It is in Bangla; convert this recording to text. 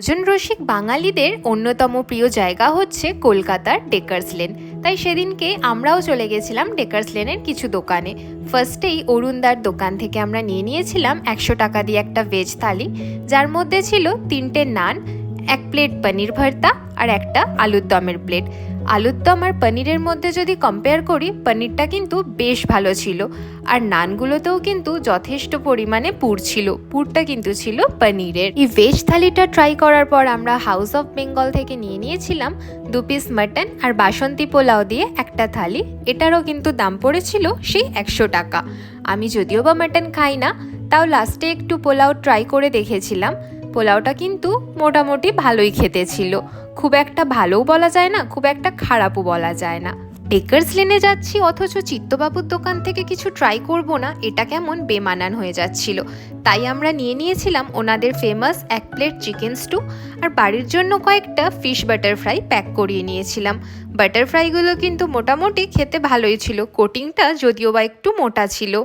ভোজন রসিক বাঙালিদের অন্যতম প্রিয় জায়গা হচ্ছে কলকাতার ডেকার্স লেন তাই সেদিনকে আমরাও চলে গেছিলাম ডেকার্স লেনের কিছু দোকানে। ফার্স্টেই অরুণদার দোকান থেকে আমরা নিয়ে নিয়েছিলাম একশো টাকা দিয়ে একটা ভেজ থালি। যার মধ্যে ছিল তিনটে নান, এক প্লেট পনির ভর্তা আর একটা আলুর দমের প্লেট আলুর দম আর পনিরের মধ্যে যদি কম্পেয়ার করি, পনিরটা কিন্তু বেশ ভালো ছিল। আর নানগুলোতেও কিন্তু যথেষ্ট পরিমাণে পুর ছিল। পুরটা কিন্তু ছিল পনিরের। এই ভেজ থালিটা ট্রাই করার পর আমরা হাউস অফ বেঙ্গল থেকে নিয়ে নিয়েছিলাম দু পিস মাটন আর বাসন্তী পোলাও দিয়ে একটা থালি। এটারও কিন্তু দাম পড়েছিল সেই একশো টাকা। আমি যদিও বা মাটন খাই না তাও লাস্টে একটু পোলাও ট্রাই করে দেখেছিলাম। পোলাওটা কিন্তু মোটামুটি ভালোই খেতে ছিল। খুব একটা ভালোও বলা যায় না, খুব একটা খারাপও বলা যায় না। ডেকার্স লেনে যাচ্ছি, অথচ চিত্তবাবুর দোকান থেকে কিছু ট্রাই করব না, এটা কেমন বেমানান হয়ে যাচ্ছিল। তাই আমরা নিয়ে নিয়েছিলাম ওনাদের ফেমাস এক প্লেট চিকেন স্টু আর বাড়ির জন্য কয়েকটা ফিশ বাটার ফ্রাই প্যাক করিয়ে নিয়েছিলাম। বাটার ফ্রাইগুলো কিন্তু মোটামুটি খেতে ভালোই ছিল কোটিংটা যদিও বা একটু মোটা ছিল।